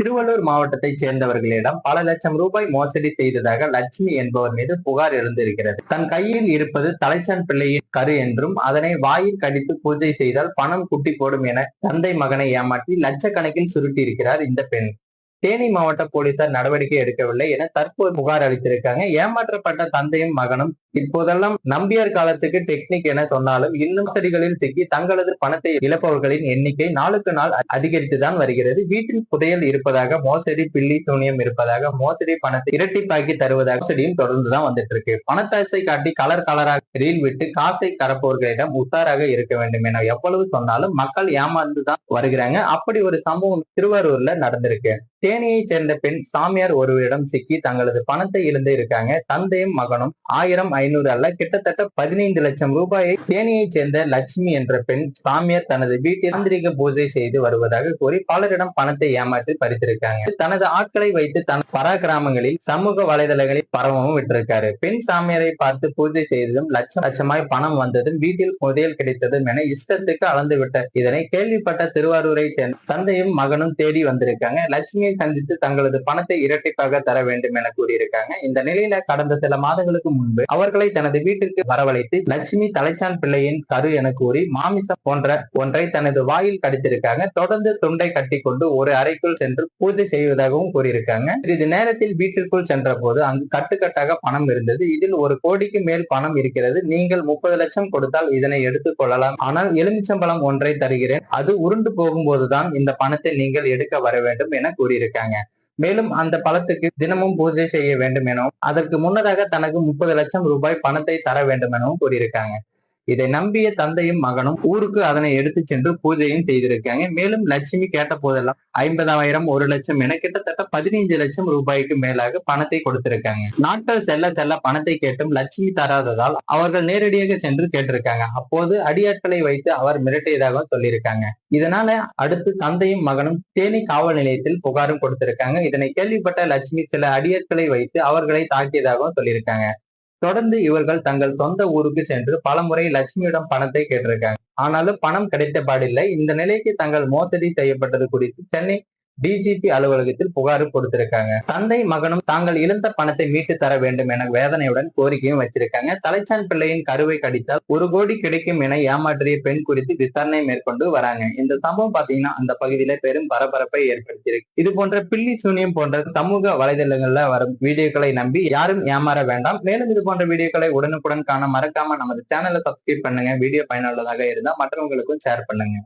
திருவள்ளூர் மாவட்டத்தைச் சேர்ந்தவர்களிடம் பல லட்சம் ரூபாய் மோசடி செய்ததாக லட்சுமி என்பவர் மீது புகார் எழுந்திருக்கிறது. தன் கையில் இருப்பது தலைச்சான் பிள்ளையின் கரு என்றும் அதனை வாயில் கடித்து பூஜை செய்தால் பணம் குட்டி போடும் என தந்தை மகனை ஏமாற்றி லட்சக்கணக்கில் சுருட்டியிருக்கிறார் இந்த பெண். தேனி மாவட்ட போலீசார் நடவடிக்கை எடுக்கவில்லை என தற்போது புகார் அளித்திருக்காங்க. ஏமாற்றப்பட்ட தந்தையும் மகனும் இப்போதெல்லாம் நம்பியார் காலத்துக்கு டெக்னிக் என சொன்னாலும் இன்னும் சரிகளில் சிக்கி தங்களது பணத்தை இழப்பவர்களின் எண்ணிக்கை நாளுக்கு நாள் அதிகரித்துதான் வருகிறது. வீட்டில் புதையல் இருப்பதாக மோசடி பில்லி சூனியம் இருப்பதாக மோசடி பணத்தை இரட்டிப்பாக்கி தருவதாக மோசடியும் தொடர்ந்துதான் வந்துட்டு இருக்கு பணத்தாசை காட்டி கலர் கலராக ரீல் விட்டு காசை கரப்பவர்களிடம் உத்தாராக இருக்க வேண்டும் என எவ்வளவு சொன்னாலும் மக்கள் ஏமாந்துதான் வருகிறாங்க. அப்படி ஒரு சம்பவம் திருவாரூர்ல நடந்திருக்கு. தேனியை சேர்ந்த பெண் சாமியார் ஒருவரிடம் சிக்கி தங்களது பணத்தை இழந்து இருக்காங்க. தந்தையும் மகனும் ஆயிரம் ஐநூறு அல்ல. கிட்டத்தட்ட பதினைந்து லட்சம் ரூபாயை தேனியை சேர்ந்த லட்சுமி என்ற பெண் சாமியார் தனது வீட்டில் தாந்திரிக பூஜை செய்து வருவதாக கூறி பலரிடம் பணத்தை ஏமாற்றி பறித்திருக்காங்க. தனது ஆட்களை வைத்து தன் பராகிராமங்களில் சமூக வலைதளங்களில் பரவவும் விட்டிருக்காரு. பெண் சாமியாரை பார்த்து பூஜை செய்ததும் லட்சம் லட்சமாய் பணம் வந்ததும் வீட்டில் புதையல் கிடைத்ததும் என இஷ்டத்துக்கு அளந்து விட்டார் இதனை கேள்விப்பட்ட திருவாரூரை சேர்ந்த தந்தையும் மகனும் தேடி வந்திருக்காங்க. லட்சுமி லட்சுமியை சந்தித்து தங்களது பணத்தை இரட்டிப்பாக தர வேண்டும் என கூறியிருக்காங்க. இந்த நிலையில கடந்த சில மாதங்களுக்கு முன்பு அவர்களை தனது வீட்டிற்கு வரவழைத்து லட்சுமி தலைச்சான் பிள்ளையின் கரு என கூறி மாமிசம் போன்ற ஒன்றை தனது வாயில் கடித்திருக்காங்க. தொடர்ந்து துண்டை கட்டி கொண்டு ஒரு அறைக்குள் சென்று பூஜை செய்வதாகவும் கூறியிருக்காங்க. சிறிது நேரத்தில் வீட்டிற்குள் சென்ற போது அங்கு கட்டுக்கட்டாக பணம் இருந்தது. இதில் ஒரு கோடிக்கு மேல் பணம் இருக்கிறது. நீங்கள் முப்பது லட்சம் கொடுத்தால் இதனை எடுத்துக் கொள்ளலாம். ஆனால் எலுமிச்சம்பழம் ஒன்றை தருகிறேன். அது உருண்டு போகும்போதுதான் இந்த பணத்தை நீங்கள் எடுக்க வர வேண்டும் என கூறியிருக்காங்க. மேலும் அந்த பழத்துக்கு தினமும் பூஜை செய்ய வேண்டும் எனவும் அதற்கு முன்னதாக தனக்கு முப்பது லட்சம் ரூபாய் பணத்தை தர வேண்டும் எனவும் கூறியிருக்காங்க. இதை நம்பிய தந்தையும் மகனும் ஊருக்கு அதனை எடுத்து சென்று பூஜையும் செய்திருக்காங்க. மேலும் லட்சுமி கேட்ட போதெல்லாம் ஐம்பதாயிரம் ஒரு லட்சம் என கிட்டத்தட்ட பதினைந்து லட்சம் ரூபாய்க்கு மேலாக பணத்தை கொடுத்திருக்காங்க. நாட்கள் செல்ல செல்ல பணத்தை கேட்டும் லட்சுமி தராததால் அவர்கள் நேரடியாக சென்று கேட்டிருக்காங்க. அப்போது அடியாட்களை வைத்து அவர் மிரட்டியதாக சொல்லியிருக்காங்க. இதனால அடுத்து தந்தையும் மகனும் தேனி காவல் நிலையத்தில் புகாரும் கொடுத்திருக்காங்க. இதனை கேள்விப்பட்ட லட்சுமி சில அடியாட்களை வைத்து அவர்களை தாக்கியதாகவும் சொல்லியிருக்காங்க. தொடர்ந்து இவர்கள் தங்கள் சொந்த ஊருக்கு சென்று பலமுறை லட்சுமியிடம் பணத்தை கேட்டிருக்காங்க. ஆனாலும் பணம் கிடைத்த பாடில்லை. இந்த நிலைக்கு தங்கள் மோசடி செய்யப்பட்டது குறித்து சென்னை டிஜிபி அலுவலகத்தில் புகார் கொடுத்திருக்காங்க. தந்தை மகனும் தாங்கள் இழந்த பணத்தை மீட்டு தர வேண்டும் என வேதனையுடன் கோரிக்கையும் வச்சிருக்காங்க. தலைச்சான் பிள்ளையின் கருவை கடித்தால் ஒரு கோடி கிடைக்கும் என ஏமாற்றிய பெண் குறித்து விசாரணை மேற்கொண்டு வராங்க. இந்த சம்பவம் பாத்தீங்கன்னா அந்த பகுதியில பெரும் பரபரப்பை ஏற்படுத்தியிருக்கு. இது போன்ற பில்லி சூனியம் போன்ற சமூக வலைதளங்கள்ல வரும் வீடியோக்களை நம்பி யாரும் ஏமாற வேண்டாம். மேலும் இது போன்ற வீடியோக்களை உடனுக்குடன் காண மறக்காம நமது சேனலை சப்ஸ்கிரைப் பண்ணுங்க. வீடியோ பயனுள்ளதாக இருந்தா மற்றவங்களுக்கும் ஷேர் பண்ணுங்க.